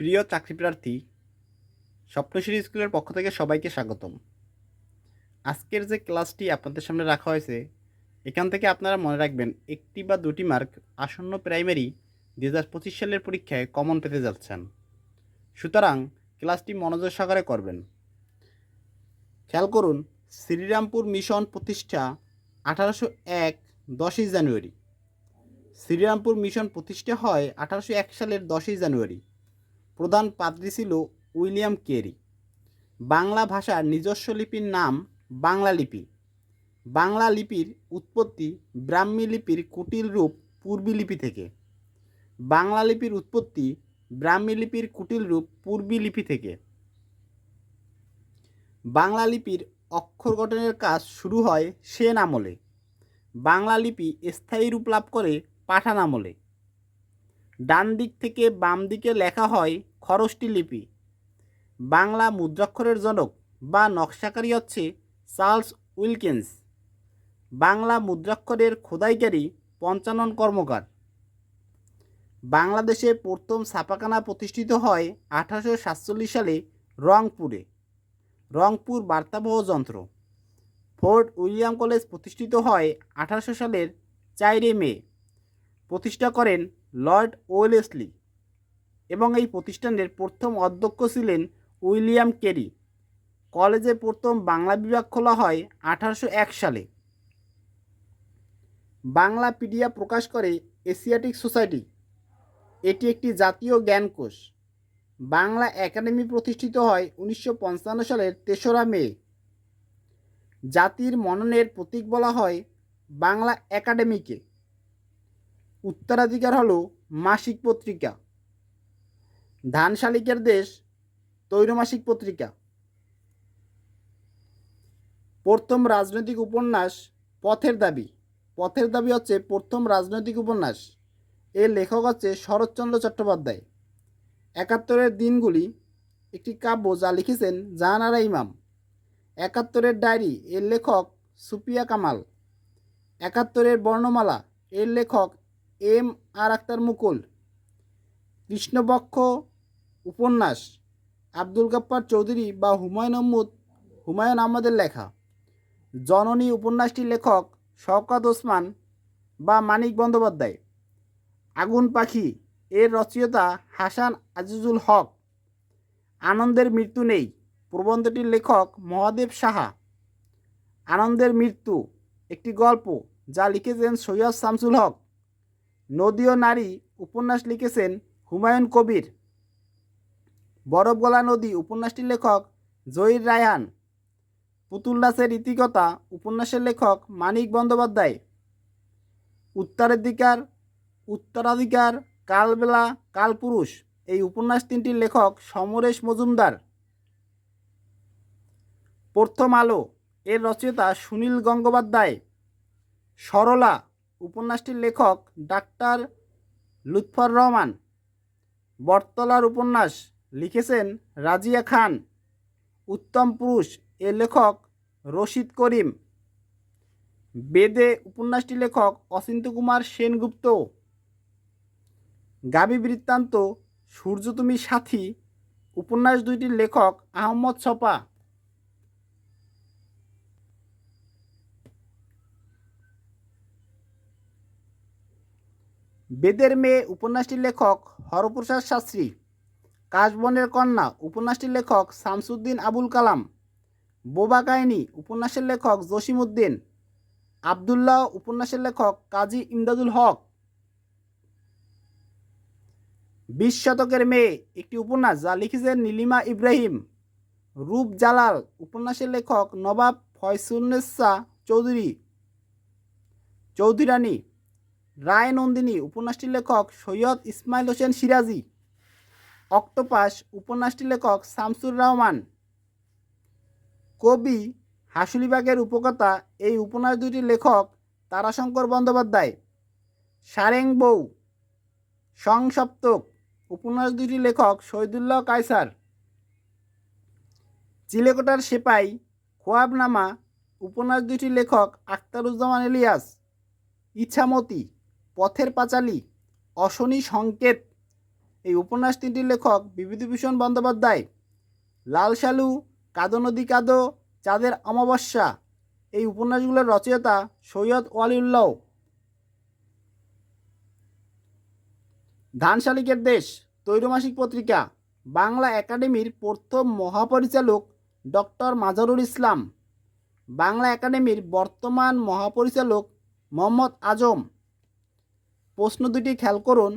প্রিয় চাকরিপ্রার্থী, স্বপ্নশ্রী স্কুলের পক্ষ থেকে সবাইকে স্বাগতম। আজকের যে ক্লাসটি আপনাদের সামনে রাখা হয়েছে, এখান থেকে আপনারা মনে রাখবেন একটি বা দুটি মার্ক আসন্ন প্রাইমারি দু হাজার পঁচিশ সালের পরীক্ষায় কমন পেতে যাচ্ছেন। সুতরাং ক্লাসটি মনোযোগ সহকারে করবেন। খেয়াল করুন, শ্রীরামপুর মিশন প্রতিষ্ঠা আঠারোশো এক দশই জানুয়ারি। শ্রীরামপুর মিশন প্রতিষ্ঠা হয় আঠারোশো এক সালের দশই জানুয়ারি। প্রধান পাদ্রী ছিল উইলিয়াম কেরি। বাংলা ভাষার নিজস্ব লিপির নাম বাংলা লিপি। বাংলা লিপির উৎপত্তি ব্রাহ্মী লিপির কুটিল রূপ পূর্বী লিপি থেকে। বাংলা লিপির উৎপত্তি ব্রাহ্মী লিপির কুটিল রূপ পূর্বী লিপি থেকে। বাংলা লিপির অক্ষর গঠনের কাজ শুরু হয় সেন আমলে। বাংলা লিপি স্থায়ী রূপ লাভ করে পাঠান আমলে। ডান দিক থেকে বাম দিকে লেখা হয় খরষ্টি লিপি। বাংলা মুদ্রাক্ষরের জনক বা নকশাকারী হচ্ছে চার্লস উইলকিন্স। বাংলা মুদ্রাক্ষরের খোদাইকারী পঞ্চানন কর্মকার। বাংলাদেশে প্রথম ছাপাখানা প্রতিষ্ঠিত হয় আঠারোশো সাতচল্লিশ সালে রংপুরে। রংপুর বার্তাবহ যন্ত্র। ফোর্ট উইলিয়াম কলেজ প্রতিষ্ঠিত হয় আঠারোশো সালের চাইরে মে। প্রতিষ্ঠা করেন লর্ড ওয়েলেসলি। এবং এই প্রতিষ্ঠানের প্রথম অধ্যক্ষ ছিলেন উইলিয়াম কেরি। কলেজে প্রথম বাংলা বিভাগ খোলা হয় আঠারোশো এক সালে। বাংলা পিডিয়া প্রকাশ করে এশিয়াটিক সোসাইটি। এটি একটি জাতীয় জ্ঞানকোষ বাংলা একাডেমি প্রতিষ্ঠিত হয় উনিশশো পঞ্চান্ন সালের তেসরা মে। জাতির মননের প্রতীক বলা হয় বাংলা একাডেমিকে। উত্তরাধিকার হল মাসিক পত্রিকা। ধান শালিকের দেশ, তৈরমাসিক পত্রিকা। প্রথম রাজনৈতিক উপন্যাস, পথের দাবি। পথের দাবি হচ্ছে প্রথম রাজনৈতিক উপন্যাস। এর লেখক হচ্ছে শরৎচন্দ্র চট্টোপাধ্যায়। একাত্তরের দিনগুলি, একটি কাব্য যা লিখেছেন জাহানারা ইমাম। একাত্তরের ডায়েরি, এর লেখক সুপিয়া কামাল। একাত্তরের বর্ণমালা, এর লেখক এম আর আক্তার মুকুল। কৃষ্ণপক্ষ উপন্যাস, আব্দুল গাপ্পার চৌধুরী বা হুমায়ুন আহমদ, হুমায়ুন আহমদের লেখা। জননী উপন্যাসটির লেখক শওকাত ওসমান বা মানিক বন্দ্যোপাধ্যায়। আগুন পাখি, এর রচয়িতা হাসান আজিজুল হক। আনন্দের মৃত্যু নেই, প্রবন্ধটির লেখক মহাদেব সাহা। আনন্দের মৃত্যু, একটি গল্প যা লিখেছেন সৈয়দ শামসুল হক। নদী ও নারী উপন্যাস লিখেছেন হুমায়ুন কবির। বরফগলা নদী উপন্যাসটির লেখক জহির রায়হান। পুতুল দাসের ইতিকতা উপন্যাসের লেখক মানিক বন্দ্যোপাধ্যায়। উত্তরাধিকার উত্তরাধিকার, কালবেলা, কালপুরুষ এই উপন্যাস তিনটির লেখক সমরেশ মজুমদার। প্রথম আলো এর রচয়িতা সুনীল গঙ্গোপাধ্যায়। সরলা উপন্যাসটির লেখক ডাক্তার লুৎফর রহমান। বটতলার উপন্যাস লিখেছেন রাজিয়া খান। উত্তম পুরুষ এর লেখক রশিদ করিম। বেদে উপন্যাসটি লেখক অচিন্ত কুমার সেনগুপ্ত। গাবি বৃত্তান্ত সূর্য তুমি সাথী। উপন্যাস দুইটির লেখক আহমদ ছপা। বেদের মেয়ে উপন্যাসটির লেখক হরপ্রসাদ শাস্ত্রী। কাশবনের কন্যা, উপন্যাসটির লেখক শামসুদ্দিন আবুল কালাম। বোবা কাহিনী, উপন্যাসের লেখক জসিমউদ্দিন। আবদুল্লাহ, উপন্যাসের লেখক কাজী ইমদাদুল হক। বিশ শতকের মেয়ে একটি উপন্যাস যা লিখেছেন নীলিমা ইব্রাহিম। রূপ জালাল, উপন্যাসের লেখক নবাব ফয়সুন্নেসা চৌধুরী। চৌধুরানী, রায় নন্দিনী, উপন্যাসটির লেখক সৈয়দ ইসমাইল হোসেন সিরাজি। অক্টোপাস উপন্যাসটি লেখক শামসুর রহমান। কবি হাসুলিবাগের উপকথা এই উপন্যাস দুটির লেখক তারাশঙ্কর বন্দ্যোপাধ্যায়। সারেং বউ, সংসপ্তক, উপন্যাস দুটির লেখক শহীদুল্লাহ কায়সার। চিলেকোটার সেপাই খোয়াবনামা, উপন্যাস দুটির লেখক আখতারুজ্জামান ইলিয়াস ইছামতি, পথের পাঁচালী, অশনি সংকেত। এই উপন্যাস তিনটির লেখক বিভূতিভূষণ বন্দ্যোপাধ্যায়। লাল সালু কাদো নদী কাদো, চাঁদের অমাবস্যা। এই উপন্যাসগুলোর রচয়িতা সৈয়দ ওয়ালিউল্লাহ। ধান শালিকের দেশ তৈরমাসিক পত্রিকা, বাংলা একাডেমির প্রথম মহাপরিচালক ডক্টর মাজারুল ইসলাম। বাংলা একাডেমির বর্তমান মহাপরিচালক মোহাম্মদ আজম। প্রশ্ন দুটি খেয়াল করুন।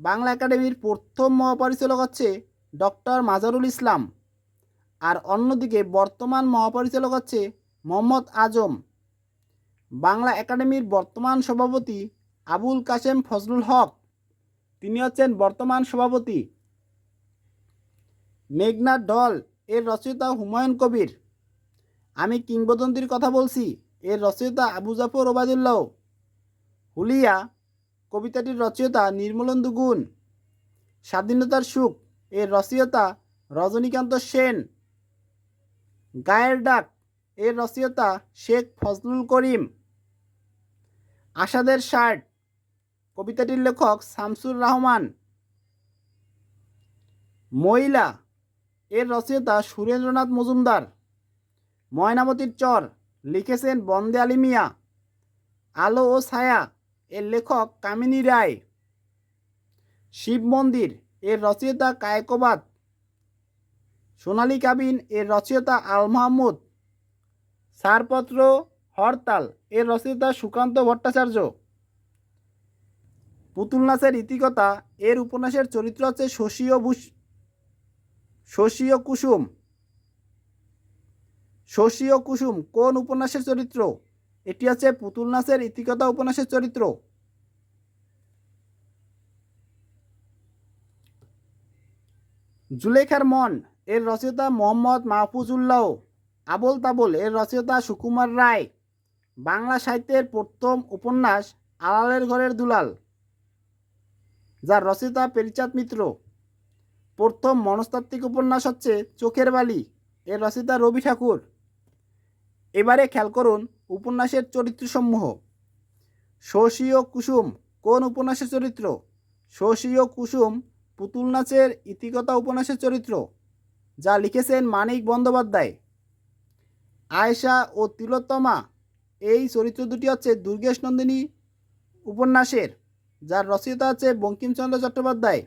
বাংলা একাডেমির প্রথম মহাপরিচালক হচ্ছে ডক্টর মাজারুল ইসলাম। আর অন্যদিকে বর্তমান মহাপরিচালক হচ্ছে মোহাম্মদ আজম। বাংলা একাডেমির বর্তমান সভাপতি আবুল কাশেম ফজলুল হক। তিনি হচ্ছেন বর্তমান সভাপতি। মেঘনা ডল এর রচয়িতা হুমায়ুন কবির। আমি কিংবদন্তির কথা বলছি, এর রচয়িতা আবু জাফর ওবায়দুল্লাহ। হুলিয়া কবিতাটির রচয়িতা নির্মলেন্দু গুণ স্বাধীনতার সুখ এর রচয়িতা রজনীকান্ত সেন, গায়ের ডাক এর রচয়িতা শেখ ফজলুল করিম আশাদের শার্ট কবিতাটির লেখক শামসুর রহমান, মহিলা এর রচয়িতা সুরেন্দ্রনাথ মজুমদার, ময়নামতির চর লিখেছেন বন্দে আলী মিয়া, আলো ও ছায়া এর লেখক কামিনী রায়। শিব মন্দির, এর রচয়িতা কায়কোবাদ। সোনালী কাবিন, এর রচয়িতা আল মাহমুদ। ছাড়পত্র হরতাল, এর রচয়িতা সুকান্ত ভট্টাচার্য। পুতুল নাচের ইতিকতা এর উপন্যাসের চরিত্র হচ্ছে শশীয় ও বুস শশী ও কুসুম। শশীয় কুসুম কোন উপন্যাসের চরিত্র? এটি হচ্ছে পুতুল নাচের ইতিকতা উপন্যাসের চরিত্র। জুলেখার মন, এর রচয়িতা মোহাম্মদ মাহফুজুল্লাহ। আবল তাবল এর রচয়িতা সুকুমার রায়। বাংলা সাহিত্যের প্রথম উপন্যাস, আলালের ঘরের দুলাল, যার রচয়িতা পেরিচাঁদ মিত্র। প্রথম মনস্তাত্ত্বিক উপন্যাস হচ্ছে চোখের বালি, এর রচয়িতা রবি ঠাকুর। এবারে খেয়াল করুন উপন্যাসের চরিত্রসমূহ? ও কুসুম, কোন উপন্যাসের চরিত্র? শশী ও কুসুম, পুতুল নাচের ইতিকতা উপন্যাসের চরিত্র, যা লিখেছেন মানিক বন্দ্যোপাধ্যায়। আয়েশা ও তিলোত্তমা, এই চরিত্র দুটি হচ্ছে দুর্গেশ নন্দিনী উপন্যাসের, যার রচয়িতা হচ্ছে বঙ্কিমচন্দ্র চট্টোপাধ্যায়।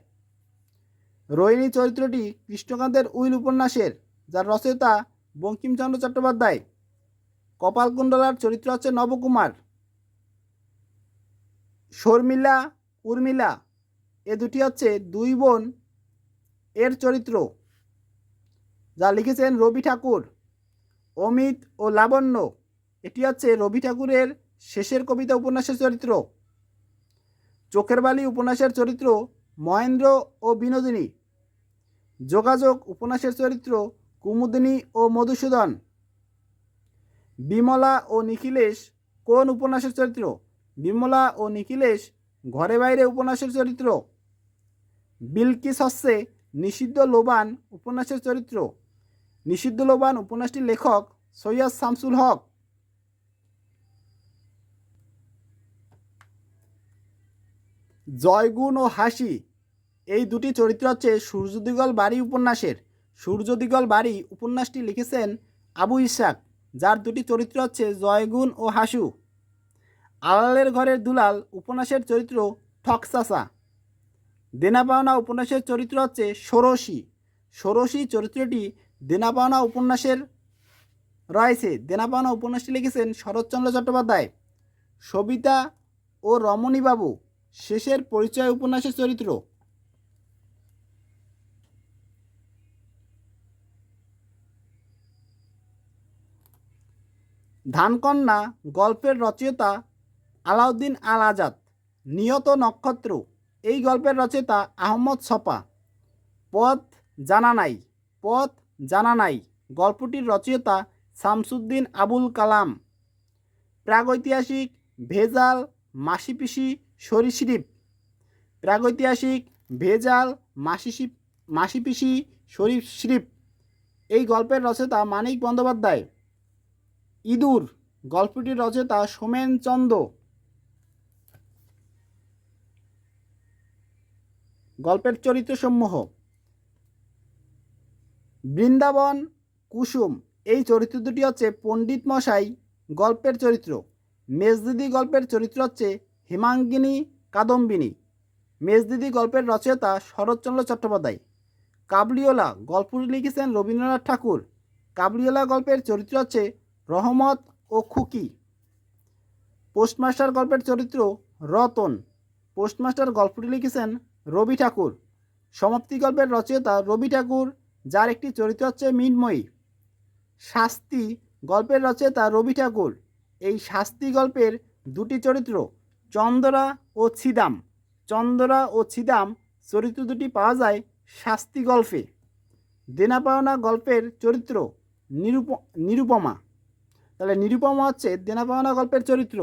রোহিণী চরিত্রটি কৃষ্ণকান্তের উইল উপন্যাসের, যার রচয়িতা বঙ্কিমচন্দ্র চট্টোপাধ্যায়। কপালকুণ্ডলার চরিত্র হচ্ছে নবকুমার। শর্মিলা, উর্মিলা, এ দুটি হচ্ছে দুই বোন এর চরিত্র, যা লিখেছেন রবি ঠাকুর, অমিত ও লাবণ্য। এটি হচ্ছে রবি ঠাকুরের শেষের কবিতা উপন্যাসের চরিত্র। চোখের বালি উপন্যাসের চরিত্র মহেন্দ্র ও বিনোদিনী। যোগাযোগ উপন্যাসের চরিত্র কুমুদিনী ও মধুসূদন। বিমলা ও নিখিলেশ কোন উপন্যাসের চরিত্র? বিমলা ও নিখিলেশ ঘরে বাইরে উপন্যাসের চরিত্র। বিলকিস হচ্ছে নিষিদ্ধ লোবান উপন্যাসের চরিত্র। নিষিদ্ধ লোবান উপন্যাসটির লেখক সৈয়দ শামসুল হক। জয়গুণ ও হাসি, এই দুটি চরিত্র হচ্ছে সূর্যদিগল বাড়ি উপন্যাসের। সূর্যদিগল বাড়ি উপন্যাসটি লিখেছেন আবু ইসাক যার দুটি চরিত্র হচ্ছে জয়গুণ ও হাসু। আলালের ঘরের দুলাল উপন্যাসের চরিত্র ঠকসাসা। দেনা পাওনা উপন্যাসের চরিত্র হচ্ছে ষোড়শী। ষোড়শী চরিত্রটি দেনা পাওনা উপন্যাসের রয়েছে। দেনা পাওনা উপন্যাসটি লিখেছেন শরৎচন্দ্র চট্টোপাধ্যায়। সবিতা ও রমণীবাবু। শেষের পরিচয় উপন্যাসের চরিত্র ধানকন্যা, গল্পের রচয়িতা আলাউদ্দিন আল আজাদ নিয়ত নক্ষত্র। এই গল্পের রচয়িতা আহমদ ছপা পথ জানা নাই, পথ জানা নাই, গল্পটির রচয়িতা শামসুদ্দিন আবুল কালাম। প্রাগৈতিহাসিক ভেজাল মাসিপিসি সরীসৃপ। প্রাগৈতিহাসিক ভেজাল মাসিসিপ মাসিপিসি সরীসৃপ। এই গল্পের রচয়িতা মানিক বন্দ্যোপাধ্যায়। ইঁদুর গল্পটির রচয়িতা সোমেন চন্দ। গল্পের চরিত্রসমূহ। বৃন্দাবন, কুসুম, এই চরিত্র দুটি হচ্ছে পণ্ডিত মশাই গল্পের চরিত্র। মেজদিদি গল্পের চরিত্র হচ্ছে হিমাঙ্গিনী কাদম্বিনী। মেজদিদি গল্পের রচয়িতা শরৎচন্দ্র চট্টোপাধ্যায়। কাবলিওলা গল্পটি লিখেছেন রবীন্দ্রনাথ ঠাকুর। কাবলিওলা গল্পের চরিত্র হচ্ছে রহমত ও খুকি। পোস্টমাস্টার গল্পের চরিত্র রতন। পোস্টমাস্টার গল্পটি লিখেছেন রবি ঠাকুর। সমাপ্তি গল্পের রচয়িতা রবি ঠাকুর, যার একটি চরিত্র হচ্ছে মিনময়ী। শাস্তি গল্পের রচয়িতা রবি ঠাকুর। এই শাস্তি গল্পের দুটি চরিত্র, চন্দরা ও ছিদাম। চন্দরা ও ছিদাম চরিত্র দুটি পাওয়া যায় শাস্তি গল্পে। দেনা পাওনা গল্পের চরিত্র নিরূপ, নিরুপমা। তাহলে নিরুপমা হচ্ছে দেনা পাওনা গল্পের চরিত্র।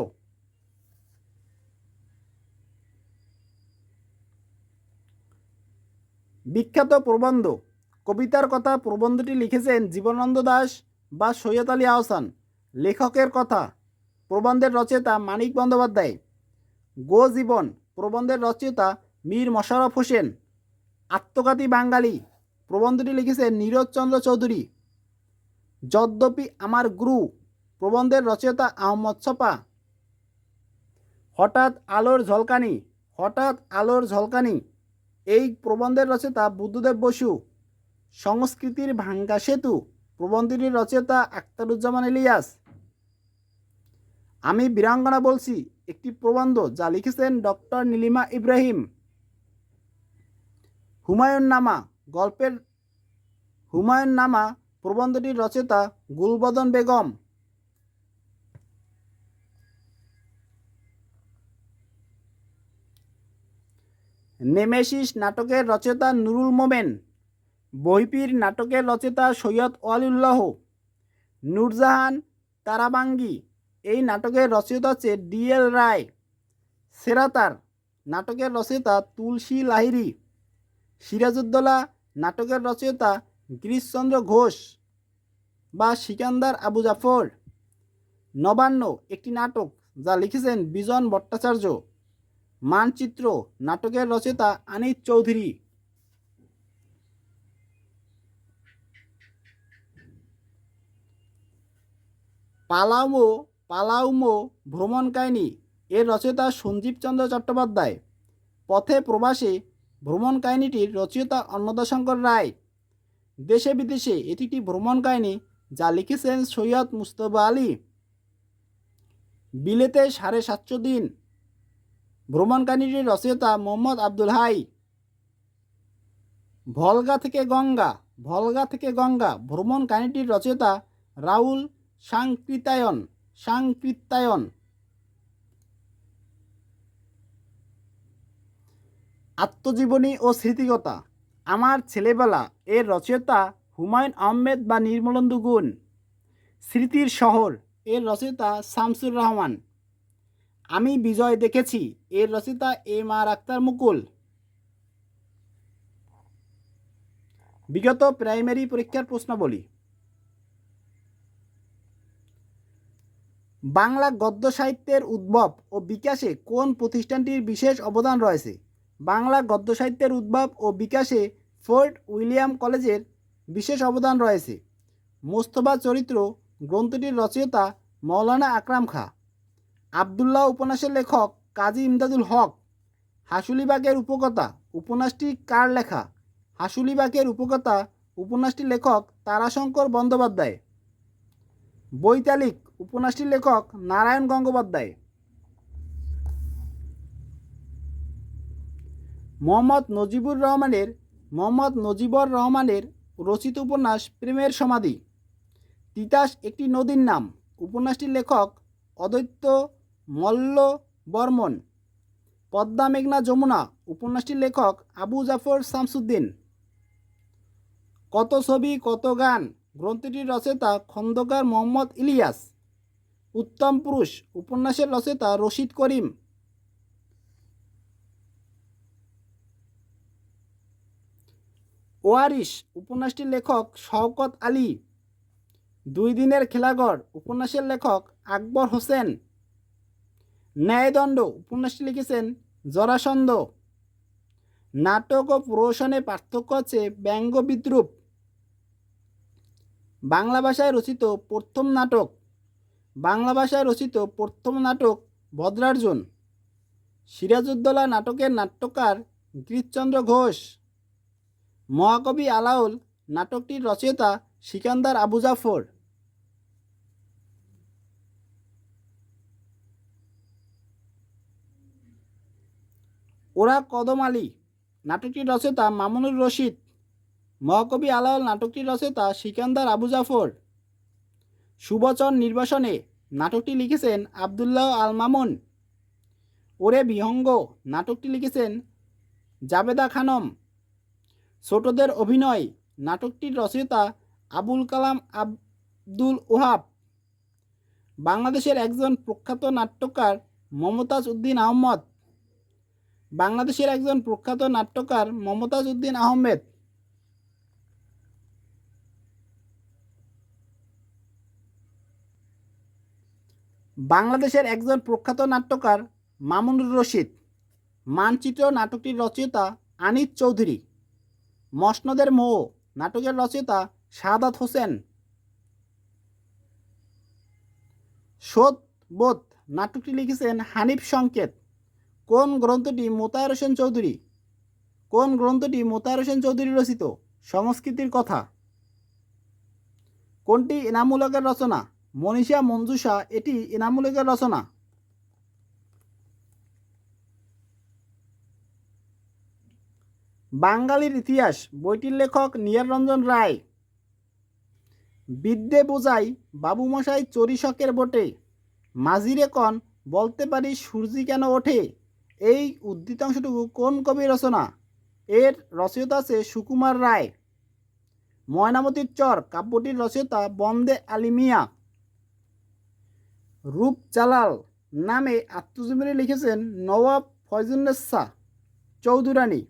বিখ্যাত প্রবন্ধ, কবিতার কথা প্রবন্ধটি লিখেছেন জীবনানন্দ দাস বা সৈয়দ আলী আহসান। লেখকের কথা, প্রবন্ধের রচয়িতা মানিক বন্দ্যোপাধ্যায়। গো জীবন, প্রবন্ধের রচয়িতা মীর মশারফ হোসেন। আত্মঘাতী বাঙালি, প্রবন্ধটি লিখেছেন নীরজ চন্দ্র চৌধুরী। যদ্যপি আমার গুরু প্রবন্ধের রচয়িতা আহমদ ছপা। হঠাৎ আলোর ঝলকানি, হঠাৎ আলোর ঝলকানি, এই প্রবন্ধের রচয়িতা বুদ্ধদেব বসু। সংস্কৃতির ভাঙ্গা সেতু, প্রবন্ধটির রচয়িতা আখতারুজ্জামান ইলিয়াস। আমি বীরাঙ্গনা বলছি, একটি প্রবন্ধ যা লিখেছেন ডক্টর নীলিমা ইব্রাহিম। হুমায়ুন নামা গল্পের হুমায়ুন নামা প্রবন্ধটির রচয়িতা গুলবদন বেগম। নেমেসিস নাটকের রচয়িতা নুরুল মোমেন বহিপীর নাটকের রচয়িতা সৈয়দ ওয়ালিউল্লাহ, নূরজাহান তারাবাঙ্গি, এই নাটকের রচয়িতা হচ্ছে ডিএল রায়, সেরাতার নাটকের রচয়িতা তুলসী লাহিরি সিরাজউদ্দৌলা নাটকের রচয়িতা গিরিশচন্দ্র ঘোষ বা সিকান্দার আবু জাফর। নবান্ন একটি নাটক যা লিখেছেন বিজন ভট্টাচার্য। মানচিত্র, নাটকের রচয়িতা আনিত চৌধুরী। পালাউমো পালাউমো ভ্রমণ কাহিনী, এর রচয়িতা সঞ্জীব চন্দ্র চট্টোপাধ্যায়। পথে প্রবাসে ভ্রমণ কাহিনীটির রচয়িতা অন্নদাশঙ্কর রায়। দেশে বিদেশে এটি একটি ভ্রমণ কাহিনী যা লিখেছেন সৈয়দ মুস্তফা আলী। বিলেতে সাড়ে সাতশো দিন। ভ্রমণ কাহিনীটির রচয়িতা মোহাম্মদ আব্দুল হাই। ভলগা থেকে গঙ্গা, ভলগা থেকে গঙ্গা। ভ্রমণ কাহিনীটির রচয়িতা রাউল সাংকৃতায়ন সাংকৃত্যায়ন আত্মজীবনী ও স্মৃতিকতা আমার ছেলেবেলা এর রচয়িতা হুমায়ুন আহমেদ বা নির্মলেন্দু গুণ। স্মৃতির শহর, এর রচয়িতা শামসুর রহমান। আমি বিজয় দেখেছি। এর রচয়িতা এম আর আক্তার মুকুল। বিগত প্রাইমারি পরীক্ষার প্রশ্নাবলী। বাংলা গদ্য সাহিত্যের উদ্ভব ও বিকাশে কোন প্রতিষ্ঠানটির বিশেষ অবদান রয়েছে? বাংলা গদ্য সাহিত্যের উদ্ভব ও বিকাশে ফোর্ট উইলিয়াম কলেজের বিশেষ অবদান রয়েছে। মোস্তফা চরিত্র গ্রন্থটির রচয়িতা মৌলানা আকরাম খা। আবদুল্লাহ উপন্যাসের লেখক কাজী ইমদাদুল হক। হাসুলিবাগের উপকথা, উপন্যাসটি কার লেখা? হাসুলিবাগের উপকথা উপন্যাসটির লেখক তারাশঙ্কর বন্দ্যোপাধ্যায়। বৈতালিক উপন্যাসটির লেখক নারায়ণ গঙ্গোপাধ্যায়। মোহাম্মদ নজিবুর রহমানের, মোহাম্মদ নজিবর রহমানের রচিত উপন্যাস প্রেমের সমাধি। তিতাস একটি নদীর নাম। উপন্যাসটির লেখক অদ্বৈত মল্ল বর্মন। পদ্মা মেঘনা যমুনা, উপন্যাসটির লেখক আবু জাফর শামসুদ্দিন। কত ছবি, কত গান, গ্রন্থটির রচয়িতা খন্দকার মোহাম্মদ ইলিয়াস। উত্তম পুরুষ, উপন্যাসের রচয়িতা রশিদ করিম। ওয়ারিশ, উপন্যাসটির লেখক শওকত আলী। দুই দিনের খেলাঘর, উপন্যাসের লেখক আকবর হোসেন। ন্যায়দণ্ড, উপন্যাসটি লিখেছেন জরাসন্ধ। নাটক ও প্রহসনে পার্থক্য আছে ব্যঙ্গ বিদ্রুপ। বাংলা ভাষায় রচিত প্রথম নাটক, বাংলা ভাষায় রচিত প্রথম নাটক ভদ্রার্জুন সিরাজউদ্দৌলা নাটকের নাট্যকার গিরিশচন্দ্র ঘোষ। মহাকবি আলাউল নাটকটির রচয়িতা সিকান্দার আবু জাফর। ওরা কদম আলী নাটকটির রচয়িতা মামুনুর রশিদ, মহাকবি আলাউল নাটকটির রচয়িতা সিকান্দার আবু জাফর। সুবচন নির্বাসনে নাটকটি লিখেছেন আবদুল্লাহ আল মামুন। ওরে বিহঙ্গ, নাটকটি লিখেছেন জাবেদা খানম। ছোটদের অভিনয়, নাটকটির রচয়িতা আবুল কালাম আব্দুল ওহাব। বাংলাদেশের একজন প্রখ্যাত নাট্যকার মমতাজ উদ্দিন আহমদ। বাংলাদেশের একজন প্রখ্যাত নাট্যকার মমতাজ উদ্দিন আহমেদ। বাংলাদেশের একজন প্রখ্যাত নাট্যকার মামুনুর রশিদ। মানচিত্র নাটকটির রচয়িতা আনিত চৌধুরী। মসনদের মোহ নাটকের রচয়িতা শাহাদাত হোসেন। শোধ বোধ নাটকটি লিখেছেন হানিফ সংকেত। কোন গ্রন্থটি মোতায়ের হোসেন চৌধুরী? কোন গ্রন্থটি মোতায়ের হোসেন চৌধুরী রচিত? সংস্কৃতির কথা। কোনটি ইনামূলকের রচনা? মনীষা মঞ্জুষা, এটি ইনামূলকের রচনা। বাঙালির ইতিহাস, বইটির লেখক নিয়ার রঞ্জন রায়। বিদ্যে বোঝাই বাবুমশাই চরিশকের বটে। মাঝিরে কন, বলতে পারি সূর্যি কেন ওঠে? এই উদ্ধৃতাংশটুকু কোন কবি রচনা? এর রচয়িতা আছে সুকুমার রায়। ময়নামতির চর, কাব্যটির রচয়িতা বন্দে আলী মিয়া রূপ জালাল নামে আত্মজীবনী লিখেছেন নবাব ফয়জুন্নেসা চৌধুরানী।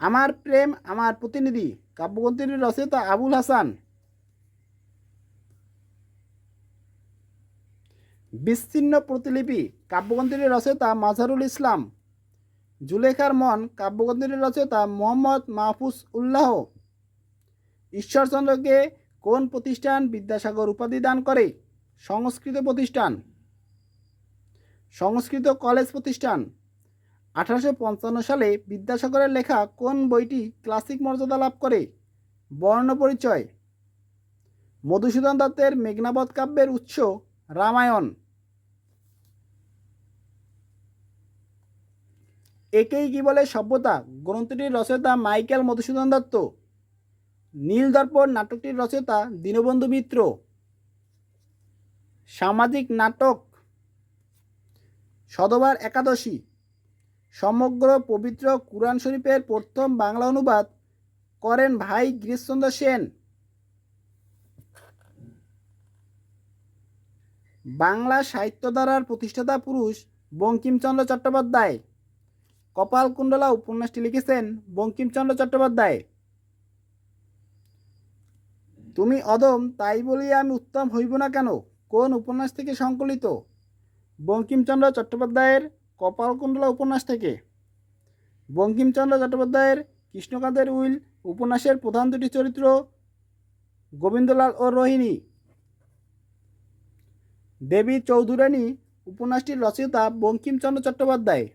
আমার প্রেম, আমার প্রতিনিধি, কাব্যগ্রন্থটির রচয়িতা আবুল হাসান। বিচ্ছিন্ন প্রতিলিপি কাব্যগ্রন্থটির রচয়িতা মাঝারুল ইসলাম। জুলেখার মন কাব্যগ্রন্থটির রচয়িতা মোহাম্মদ মাহফুজ উল্লাহ। ঈশ্বরচন্দ্রকে কোন প্রতিষ্ঠান বিদ্যাসাগর উপাধি দান করে? সংস্কৃত প্রতিষ্ঠান। সংস্কৃত কলেজ প্রতিষ্ঠান। আঠারোশো পঞ্চান্ন সালে বিদ্যাসাগরের লেখা কোন বইটি ক্লাসিক মর্যাদা লাভ করে? বর্ণ পরিচয়। মধুসূদন দত্তের মেঘনাবধ কাব্যের উৎস রামায়ণ। একেই কি বলে সভ্যতা? গ্রন্থটির রচয়িতা মাইকেল মধুসূদন দত্ত। নীল দর্পণ নাটকটির রচয়িতা দীনবন্ধু মিত্র। সামাজিক নাটক সদবার একাদশী। সমগ্র পবিত্র কুরআন শরীফের প্রথম বাংলা অনুবাদ করেন ভাই গিরিশচন্দ্র সেন। বাংলা সাহিত্য ধারার প্রতিষ্ঠাতা পুরুষ বঙ্কিমচন্দ্র চট্টোপাধ্যায়। কপালকুণ্ডলা উপন্যাসটি লিখেছেন বঙ্কিমচন্দ্র চট্টোপাধ্যায়। তুমি অদম, তাই বলিয়া আমি উত্তম হইব না কেন? কোন উপন্যাস থেকে সংকলিত? বঙ্কিমচন্দ্র চট্টোপাধ্যায়ের কপালকুণ্ডলা উপন্যাস থেকে। বঙ্কিমচন্দ্র চট্টোপাধ্যায়ের কৃষ্ণকান্তের উইল উপন্যাসের প্রধান দুটি চরিত্র গোবিন্দলাল ও রোহিণী। দেবী চৌধুরানী উপন্যাসটির রচয়িতা বঙ্কিমচন্দ্র চট্টোপাধ্যায়।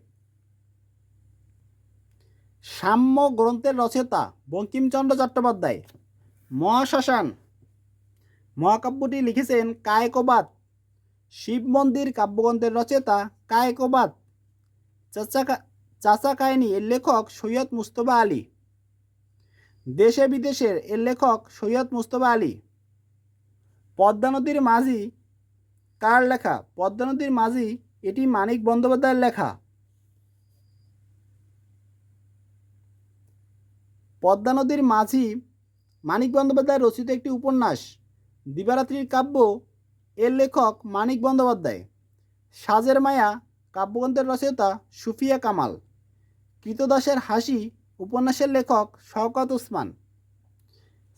সাম্য গ্রন্থের রচয়িতা বঙ্কিমচন্দ্র চট্টোপাধ্যায়। মহাশ্মশান। মহাকাব্যটি লিখেছেন কায়কবাদ। শিব মন্দির কাব্যগ্রন্থের রচয়িতা কায়কবাদ। চাচা চাচা কাহিনী এর লেখক সৈয়দ মুস্তফা আলী। দেশে বিদেশের এর লেখক সৈয়দ মুস্তফা আলী। পদ্মা নদীর মাঝি কার লেখা? পদ্মা নদীর মাঝি এটি মানিক বন্দ্যোপাধ্যায়ের লেখা। পদ্মা নদীর মাঝি মানিক বন্দ্যোপাধ্যায় রচিত একটি উপন্যাস, দিবারাত্রির কাব্য, এর লেখক মানিক বন্দ্যোপাধ্যায়। সাজের মায়া, কাব্যগ্রন্থের রচয়িতা সুফিয়া কামাল। কৃতদাসের হাসি, উপন্যাসের লেখক শওকত ওসমান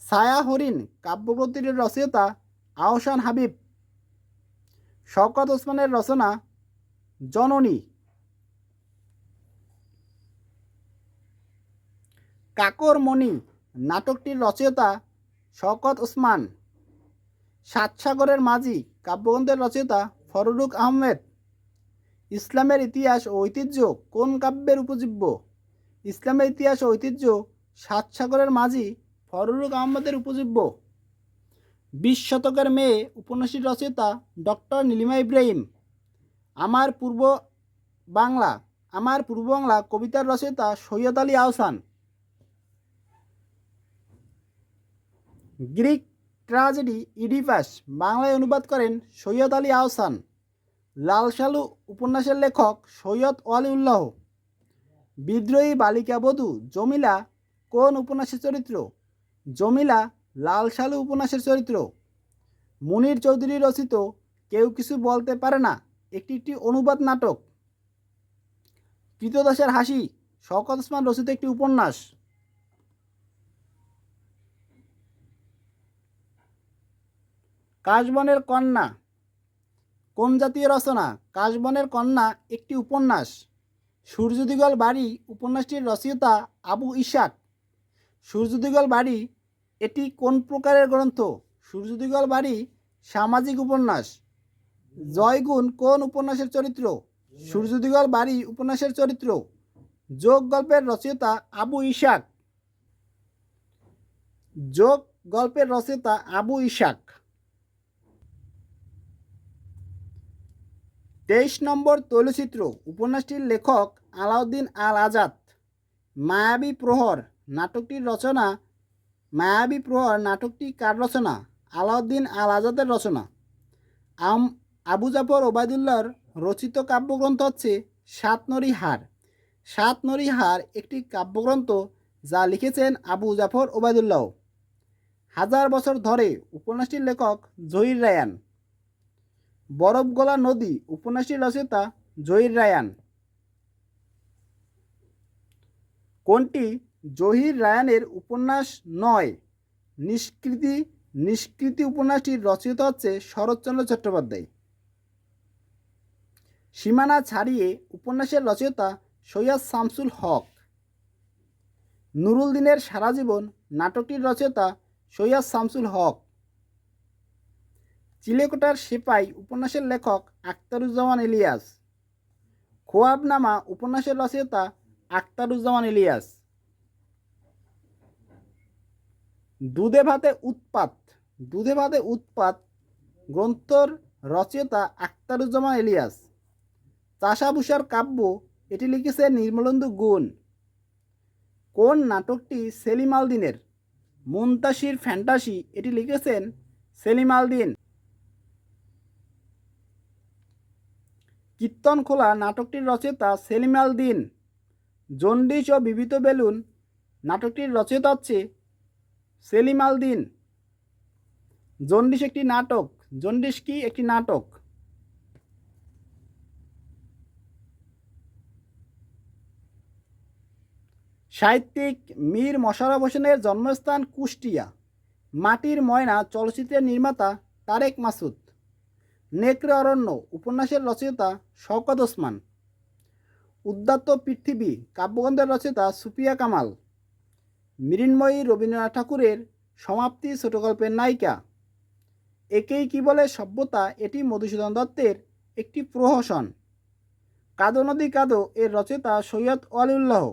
ছায়া হরিণ কাব্যগ্রন্থটির রচয়িতা আহসান হাবিব। শওকত ওসমানের রচনা জননী। কাকর মণি, নাটকটির রচয়িতা শওকত ওসমান, সাতসাগরের মাঝি কাব্যগ্রন্থের রচয়িতা ফররুক আহমেদ। ইসলামের ইতিহাস ও ঐতিহ্য কোন কাব্যের উপজীব্য? ইসলামের ইতিহাস ও ঐতিহ্য সাতসাগরের মাঝি ফররুক আহমেদের উপজীব্য। বিশ শতকের মেয়ে উপন্যাসীর রচয়িতা ডক্টর নীলিমা ইব্রাহিম। আমার পূর্ব বাংলা, আমার পূর্ব বাংলা কবিতার রচয়িতা Syed Ali Ahsan. Greek tragedy Oedipus বাংলায় অনুবাদ করেন সৈয়দ আলী আহসান। লাল সালু উপন্যাসের লেখক সৈয়দ ওয়ালিউল্লাহ। বিদ্রোহী বালিকা বধূ জমিলা কোন উপন্যাসের চরিত্র? জমিলা লাল সালু উপন্যাসের চরিত্র। মুনির চৌধুরী রচিত কেউ কিছু বলতে পারে না, একটি একটি অনুবাদ নাটক। কৃতদাসের হাসি, শওকত ওসমান রচিত একটি উপন্যাস। কাশবনের কন্যা। কোন জাতীয় রচনা? কাশবনের কন্যা একটি উপন্যাস। সূর্যদিগল বাড়ি উপন্যাসটির রচয়িতা আবু ইশাক। সূর্যদিগল বাড়ি, এটি কোন প্রকারের গ্রন্থ? সূর্যদিগল বাড়ি, সামাজিক উপন্যাস। জয়গুণ কোন উপন্যাসের চরিত্র? সূর্যদিগল বাড়ি উপন্যাসের চরিত্র। যোগ গল্পের রচয়িতা আবু ইশাক। যোগ গল্পের রচয়িতা আবু ইশাক। তেইশ নম্বর তৈলচিত্র উপন্যাসটির লেখক আলাউদ্দিন আল আজাদ মায়াবী প্রহর নাটকটির রচনা, মায়াবী প্রহর নাটকটি কার রচনা? আলাউদ্দিন আল আজাদের রচনা। আম আবু জাফর ওবায়দুল্লাহর রচিত কাব্যগ্রন্থ হচ্ছে সাতনরি হার। সাতনরি হার একটি কাব্যগ্রন্থ যা লিখেছেন আবু জাফর ওবায়দুল্লাহ। হাজার বছর ধরে উপন্যাসটির লেখক জহির রায়ান। বরফ গলা নদী উপন্যাসটির রচয়িতা জহির রায়ান। কোনটি জহির রায়ানের উপন্যাস নয়? নিষ্কৃতি নিষ্কৃতি উপন্যাসটির রচয়িতা হচ্ছে শরৎচন্দ্র চট্টোপাধ্যায়। সীমানা ছাড়িয়ে উপন্যাসের রচয়িতা সৈয়দ শামসুল হক। নুরুল দিনের সারা জীবন নাটকটির রচয়িতা সৈয়দ শামসুল হক। চিলেকোটার সেপাই উপন্যাসের লেখক আখতারুজ্জামান ইলিয়াস। খোয়াবনামা উপন্যাসের রচয়িতা আখতারুজ্জামান ইলিয়াস। দুধে ভাতে উৎপাত, দুধে ভাতে উৎপাত গ্রন্থর রচয়িতা আখতারুজ্জামান ইলিয়াস। চাষাভূষার কাব্য, এটি লিখেছে নির্মলেন্দু গুণ। কোন নাটকটি সেলিম আলদিনের? মুন্তাসির ফ্যান্টাসি, এটি লিখেছেন সেলিম আলদিন। কীর্তন খোলা নাটকটির রচয়িতা সেলিম আল দিন জন্ডিস ও বিবিত বেলুন নাটকটির রচয়িতা হচ্ছে সেলিম আল দিন জন্ডিস একটি নাটক। জন্ডিস কি একটি নাটক? সাহিত্যিক মীর মশারফ হোসেনের জন্মস্থান কুষ্টিয়া। মাটির ময়না চলচ্চিত্রের নির্মাতা তারেক মাসুদ। নেকড়ে অরণ্য, উপন্যাসের রচয়িতা শওকত ওসমান। উদ্যাত্ত পৃথিবী, কাব্যগ্রন্থের রচয়িতা সুপিয়া কামাল। মৃন্ময়ী রবীন্দ্রনাথ ঠাকুরের সমাপ্তি ছোটগল্পের নায়িকা। একেই কি বলে সভ্যতা, এটি মধুসূদন দত্তের একটি প্রহসন। কাদো নদী কাদো, এর রচয়িতা সৈয়দ ওয়ালিউল্লাহ।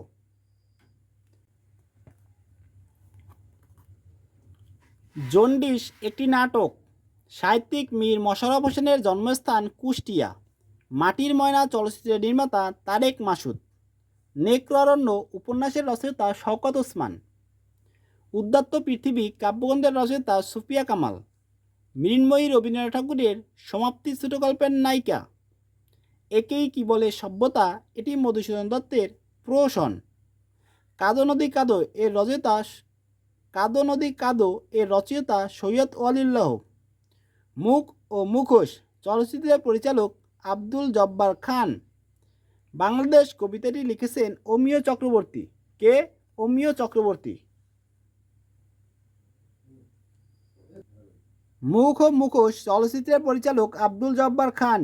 জন্ডিস একটি নাটক সাহিত্যিক মীর মশারফ হোসেনের জন্মস্থান কুষ্টিয়া। মাটির ময়না চলচ্চিত্রের নির্মাতা তারেক মাসুদ। নেক্ররণ্য উপন্যাসের রচয়িতা শওকত ওসমান। উদ্যাত্ত পৃথিবী কাব্যগ্রন্থের রচয়িতা সুফিয়া কামাল। মৃন্ময়ী রবীন্দ্রনাথ ঠাকুরের সমাপ্তি ছোটগল্পের নায়িকা। একেই কি বলে সভ্যতা, এটি মধুসূদন দত্তের প্রহসন। কাদো নদী কাদো এর রচয়িতা কাদো নদী কাদো এর রচয়িতা সৈয়দ ওয়ালিল্লাহ মুখ ও মুখোশ চলচ্চিত্রের পরিচালক আব্দুল জব্বার খান। বাংলাদেশ কবিতাটি লিখেছেন অমিয় চক্রবর্তী। কে? অমিয় চক্রবর্তী। মুখ ও মুখোশ চলচ্চিত্রের পরিচালক আব্দুল জব্বার খান।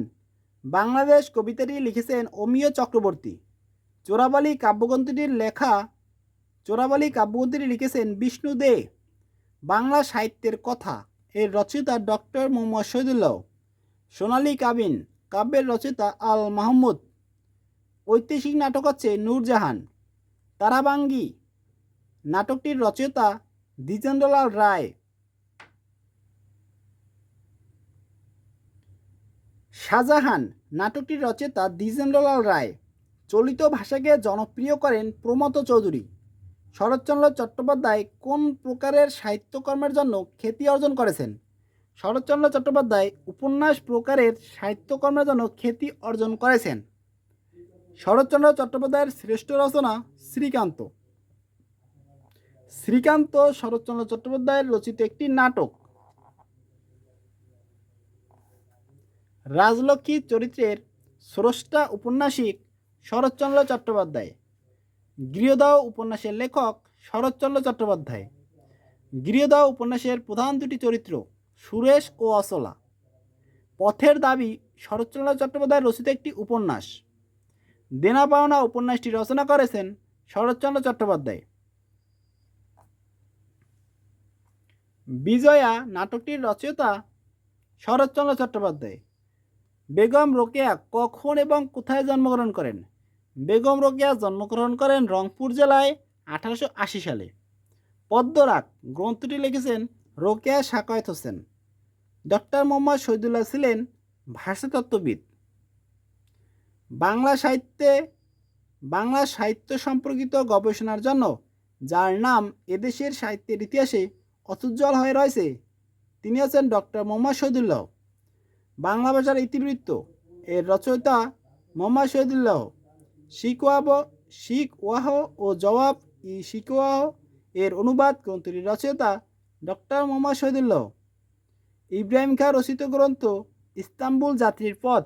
বাংলাদেশ কবিতাটি লিখেছেন অমিয় চক্রবর্তী। চোরাবালি কাব্যগ্রন্থটির লেখা চোরাবালি কাব্যগ্রন্থটি লিখেছেন বিষ্ণু দে। বাংলা সাহিত্যের কথা। এর রচয়িতা ডক্টর মোহাম্মদ শহীদুল্লাহ। সোনালী কাবিন, কাব্যের রচয়িতা আল মাহমুদ। ঐতিহাসিক নাটক হচ্ছে নূরজাহান। তারাবাঙ্গি। নাটকটির রচয়িতা দ্বিজেন্দ্রলাল রায়। শাহজাহান, নাটকটির রচয়িতা দ্বিজেন্দ্রলাল রায়। চলিত ভাষাকে জনপ্রিয় করেন প্রমথ চৌধুরী। শরৎচন্দ্র চট্টোপাধ্যায় কোন প্রকারের সাহিত্যকর্মের জন্য খ্যাতি অর্জন করেছেন? শরৎচন্দ্র চট্টোপাধ্যায় উপন্যাস প্রকারের সাহিত্যকর্মের জন্য খ্যাতি অর্জন করেছেন। শরৎচন্দ্র চট্টোপাধ্যায়ের শ্রেষ্ঠ রচনা শ্রীকান্ত। শ্রীকান্ত শরৎচন্দ্র চট্টোপাধ্যায়ের রচিত একটি নাটক। রাজলক্ষ্মী চরিত্রের স্রষ্টা উপন্যাসিক শরৎচন্দ্র চট্টোপাধ্যায়। গৃহদাহ উপন্যাসের লেখক শরৎচন্দ্র চট্টোপাধ্যায়। গৃহদাহ উপন্যাসের প্রধান দুটি চরিত্র, সুরেশ ও অচলা পথের দাবি, শরৎচন্দ্র চট্টোপাধ্যায় রচিত একটি উপন্যাস। দেনা পাওনা উপন্যাসটি রচনা করেছেন শরৎচন্দ্র চট্টোপাধ্যায়। বিজয়া নাটকটির রচয়িতা শরৎচন্দ্র চট্টোপাধ্যায়। বেগম রোকেয়া কখন এবং কোথায় জন্মগ্রহণ করেন? বেগম রোকেয়া জন্মগ্রহণ করেন রংপুর জেলায় আঠারোশো আশি সালে। পদ্মরাগ গ্রন্থটি লিখেছেন রোকেয়া সাকায়েত হোসেন। ডক্টর মোহাম্মদ শহীদুল্লাহ ছিলেন ভাষাতত্ত্ববিদ বাংলা সাহিত্যে, বাংলা সাহিত্য সম্পর্কিত গবেষণার জন্য যার নাম এদেশের সাহিত্যের ইতিহাসে অতুজ্জ্বল হয়ে রয়েছে, তিনি হচ্ছেন ডক্টর মোহাম্মদ শহীদুল্লাহ। বাংলা ভাষার ইতিবৃত্ত এর রচয়িতা মোহাম্মদ শহীদুল্লাহ। শিকওয়াব শিক ওয়াহ ও জবাব ই শিকওয়াহ এর অনুবাদ গ্রন্থটির রচয়িতা ডক্টর মোহাম্মদ শহীদুল্লাহ। ইব্রাহিম খাঁ রচিত গ্রন্থ ইস্তাম্বুল যাত্রীর পথ।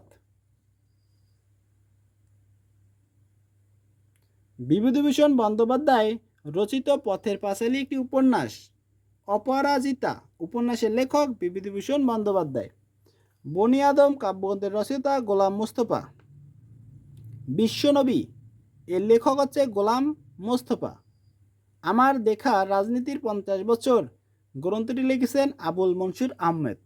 বিভূতিভূষণ বন্দ্যোপাধ্যায় রচিত পথের পাঁচালী একটি উপন্যাস, অপরাজিতা। উপন্যাসের লেখক বিভূতিভূষণ বন্দ্যোপাধ্যায়। বনি আদম কাব্যগ্রন্থের রচয়িতা গোলাম মুস্তফা। বিশ্বনবী, এর লেখক হচ্ছে গোলাম মোস্তফা। আমার দেখা রাজনীতির পঞ্চাশ বছর, গ্রন্থটি লিখেছেন আবুল মনসুর আহমেদ।